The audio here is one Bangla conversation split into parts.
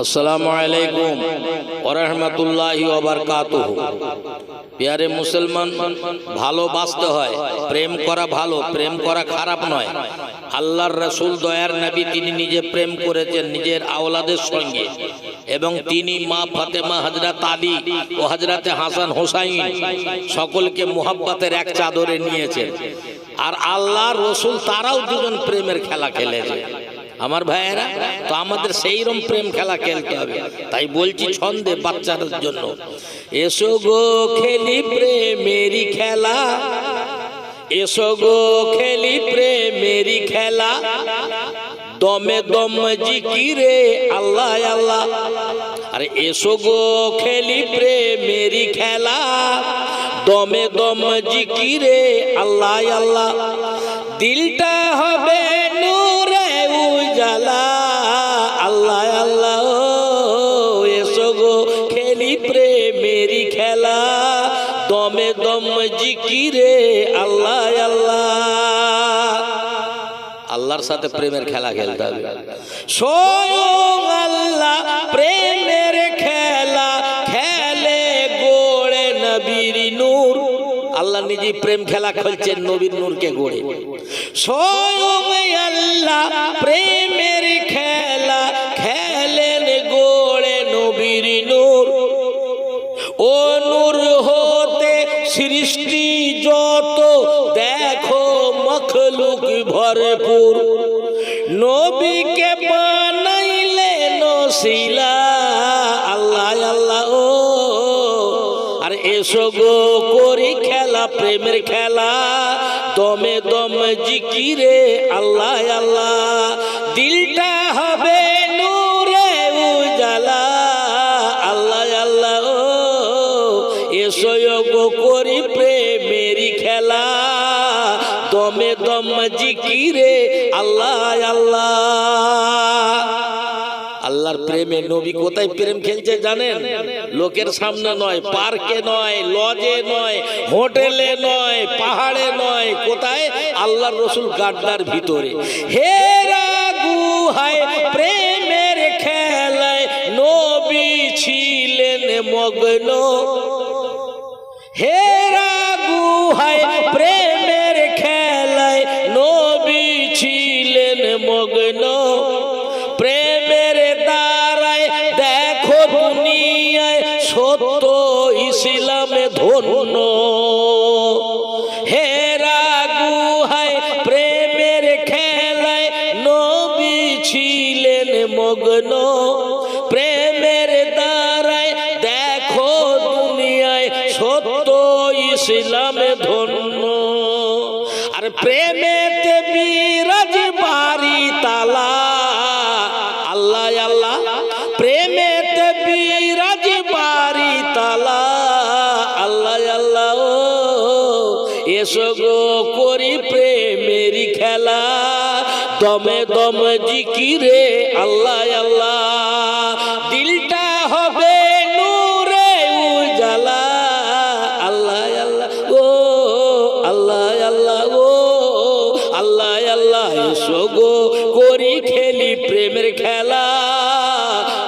আসসালামু আলাইকুম ওরহমতুল্লাহি ওবরকাতুহ পেয়ারে মুসলমান, ভালোবাসতে হয়, প্রেম করা ভালো, প্রেম করা খারাপ নয়। আল্লাহর রসুল, দয়ার নবী, তিনি নিজে প্রেম করেছেন নিজের আওলাদের সঙ্গে। এবং তিনি মা ফাতেমা হজরত আলী ও হজরতে হাসান হোসাইন সকলকে মুহাব্বতের এক চাদরে নিয়েছেন। আর আল্লাহর রসুল, তারাও দুজন প্রেমের খেলা খেলেছে। আমার ভাইয়েরা, তো আমাদের সেই রকম প্রেম খেলা খেলতে হবে। তাই বলছি ছন্দে বাচ্চাদের জন্য, এসো গো খেলি প্রেমেরি খেলা, এসো গো খেলি প্রেমেরি খেলা, দমে দম জিকিরে আল্লাহ আল্লাহ। আরে, এসো গো খেলি প্রেমেরি খেলা, দমে দম জিকিরে আল্লাহ আল্লাহ। দিলটা হবে দমে দম জিকিরে, আল্লাহ আল্লাহ। আল্লাহর সাথে প্রেমের খেলা খেলতে হবে। আল্লাহ প্রেমের খেলা খেলে গোড়ে নবীর নূর। আল্লাহ নিজে প্রেম খেলা খেলছেন নবীর নূরকে গড়ে। স্বয়ং ভরপুর। নবীকে বানাইলে নসিলা আল্লাহ আল্লাহ, ও। আর এসো গো করি খেলা, প্রেমের খেলা। দমে, দম জিকিরে, আল্লাহ আল্লাহ। দিলটা হবে নূরে উজালা। আল্লাহ আল্লাহ, ও। এসো গো করি প্রেমেরি খেলা। দমে দম জিকিরে, আল্লাহ আল্লাহ। আল্লাহর প্রেমে নবী কোথায় প্রেম খেলছে জানেন? লোকের সামনে নয়, পার্কে নয়, লজে নয়, হোটেলে নয়, পাহাড়ে নয়, কোথায়? আল্লাহর রসুল গাড্ডার ভিতরে। হেরা গুহায় প্রেমের খেলায় নবী ছিলেন মগ্ন। মগ্ন প্রেমের দ্বারায় দেখো দুনিয়ায় সত্য ইসলামে ধন্য। হেরা প্রেমের খেলায় নবী ছিলেন মগ্ন। প্রেমের দ্বারায় দেখো দুনিয়ায় সত্য ইসলামে ধন্য। আর প্রেমেতে এসো গো করি প্রেমেরি খেলা। দমে দম জিকিরে, আল্লাহ আল্লাহ। দিলটা হবে নূরে উজালা। আল্লাহ আল্লাহ, ও, আল্লাহ আল্লাহ, ও, আল্লাহ আল্লাহ, এসো গো করি খেলি প্রেমের খেলা।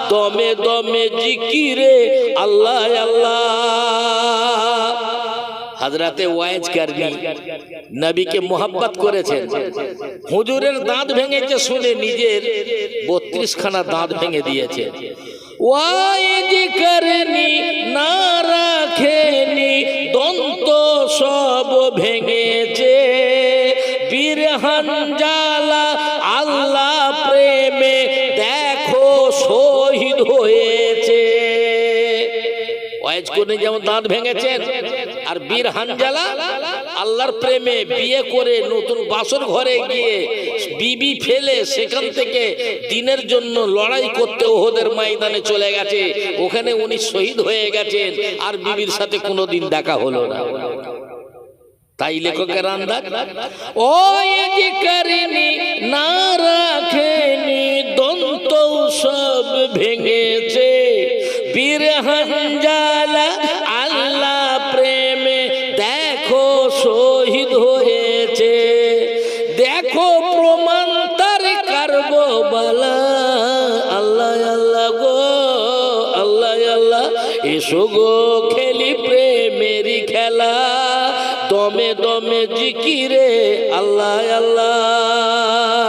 দমে দমে জিকিরে, আল্লাহ আল্লাহ। হাজরাতে ওয়াইজ কারবি নবীকে মোহাব্বত করেছেন। হুজুরের দাঁত ভেঙেছে শুনে নিজের বত্রিশ খানা দাঁত ভেঙে দিয়েছে। ওয়াইজ করেনি না রাখেনি দন্ত সব ভেঙেছে। বীরহান জালা ওয়াইজ করে যেমন দাঁত ভেঙেছেন, আর বীর হানজালা আল্লাহর প্রেমে বিয়ে করে নতুন বাসর ঘরে গিয়ে বিবি ফেলে সেখান থেকে দিনের জন্য লড়াই করতে ওহদের ময়দানে চলে গেছে। ওখানে উনি শহীদ হয়ে গেছেন, আর বিবির সাথে কোনোদিন দেখা হলো না। তাই লেখকের আন্দাজ, ও করিনি না রাখেনি দন্ত সব ভেঙেছে। বীর আল্লাহ এসো গো খেলি প্রেমেরি খেলা। দমে দমে জিকিরে, আল্লাহ আল্লাহ।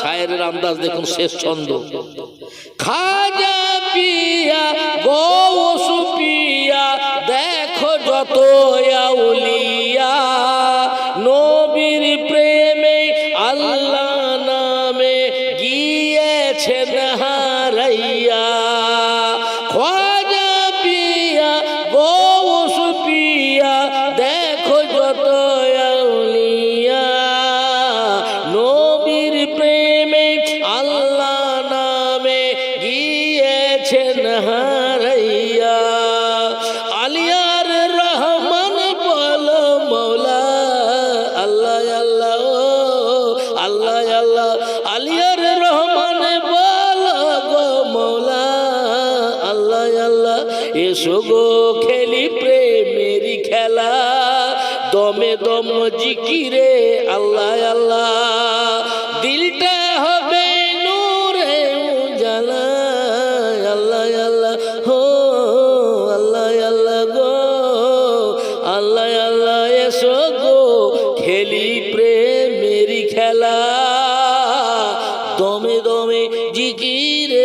শায়ের আন্দাজ দেখুন, শেষ ছন্দ। খাজা পিয়া, গো পিয়া, দেখো যত আউলিয়া। গিয়েছেন হারাইয়া। আলিয়ার রহমান বল মৌলা। আল্লাহ আল্লাহ আল্লাহ আল্লাহ। আলিয়ার রহমান বল মৌলা। আল্লাহ আল্লাহ, এসো গো খেলি প্রেমেরি খেলা। দমে দম জিকিরে, আল্লাহ আল্লাহ। খেলি প্রেমেরি খেলা। দমে দমে জিকিরে